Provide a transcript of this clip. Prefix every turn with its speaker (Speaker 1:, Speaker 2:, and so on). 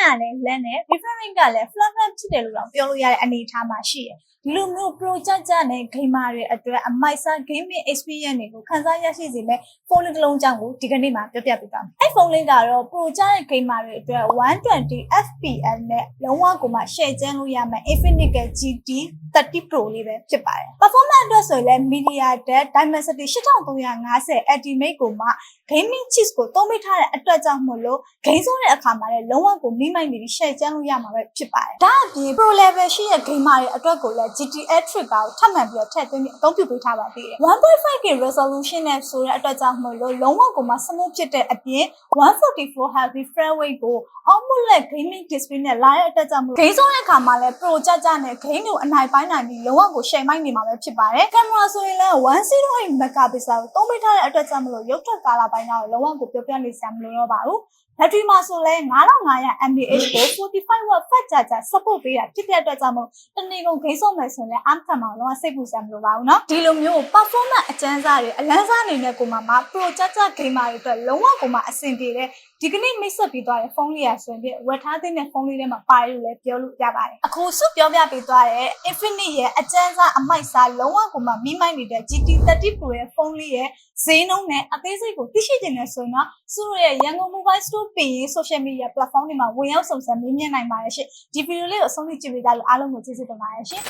Speaker 1: ကလည်းလမ်းနဲ့ refreshing ကလည်း flat flat ဖြစ်တယ်လို့တော့ပြောလို့ရတဲ့အနေအထားမှာရှိတယ်ဒီလိုမျိုး project ကြနဲ့ gamer တွေအတွက်အမိုက်စား gaming experience တွေကိုခန်းစားရရှိစေမဲ့ဖုန်းလေးတစ်လုံးကြောင့်ကိုဒီကနေ့မှာပြောပြပေးပါမယ်။အဲ့ဖုန်းလေးကတော့ project ရဲ့ gamer တွေအတွက်120 fps နဲ့လုံးဝကိုမှ share ကျန်းလို့ရမယ့် Infinix GT 30 Pro လေးပဲဖြစ်ပါတယ်။ performance အတွက်ဆိုရင်လည်း MediaTek Dimensity 8350 Ultimate ကိုမှ gaming chips ကိုသုံးမိထားတဲ့အတွက်ကြောင့်မို့လို့ game ဆိုတဲ့အခါမှာလည်းလုံးဝကိုမိမိုက်နေပြီး share ကျန်းလို့ရမှာပဲဖြစ်ပါတယ်။ဒါအပြင် Pro level ရှိတဲ့ gamer တွေအတွက်ကိုလည်း GTX trigger ကိုထပ်မံပြီးတော့ထည့်သွင်းပြီးအသုံးပြုပေးထားပါသေးတယ်။ 1.5K resolution နဲ့ဆိုတဲ့အတွက်ကြောင့်မို့လို့လုံးဝကိုမှ smooth ဖြစ်တဲ့အပြင် 144 Hz refresh rate ကို AMOLED gaming display နဲ့လာတဲ့အတွက်ကြောင့်မို့ game ဆိုတဲ့အခါမှာလည်း Pro ကြကြနဲ့ game ကိုအနိုင်ပိုင်းနိုင်ပြီးလုံးဝကို share မိုက်နေမှာပဲဖြစ်ပါတယ်။ camera ဆိုရင်လည်း108 megapixel ကိုသုံးပေးထားတဲ့အတွက်ကြောင့်မို့လို့ရုပ်ထွက်ကာလပိုင်းကတော့လုံးဝကိုပြောပြနေစရာမလိုတော့ပါဘူး။ဘက်ထရီမှာဆိုလဲ9500 mAh ကို45 watt fast charger support ပေးတာဖြစ်တဲ့အတွက်ကြောင့်မို့တနေ့ကုန်ဂိမ်းဆုံးမယ်ဆိုရင်လည်းအားခံမှာတော့စိတ်ပူစရာမလိုပါဘူးเนาะဒီလိုမျိုး performance အကျန်းစားတွေအလန်းစားအနေနဲ့ကိုမှမ pro ကြကြ gamer တွေအတွက်လုံးဝကိုမှအဆင်ပြေတဲ့ဒီကနေ့မိတ်ဆက်ပြီးသွားတဲ့ဖုန်းလေးရဆိုရင်ဝယ်ထားတဲ့ဖုန်းလေးထဲမှာပါတယ်လို့လည်းပြောလို့ရပါတယ်အခုစုပြောပြပေးသွားတဲ့ Infinix ရဲ့အကျန်းစားအမိုက်စားလုံးဝကိုမှမိမိုက်နေတဲ့ GT30 Pro ရဲ့ဖုန်းလေးရဲ့ဈေးနှုန်းနဲ့အသေးစိတ်ကိုသိရှိတင်နေဆိုရင်တော့စုတို့ရဲ့ရန်ကုန် Mobile Store ပြင်ရေး social media platform တွေမှာ ဝင်ရောက်စုံစမ်းမေးမြန်းနိုင်ပါတယ်ရှင်ဒီဗီဒီယိုလေးကိုအဆုံးထိကြည့်ပေးကြလို့အားလုံးကိုကျေးဇူးတင်ပါတယ်ရှင်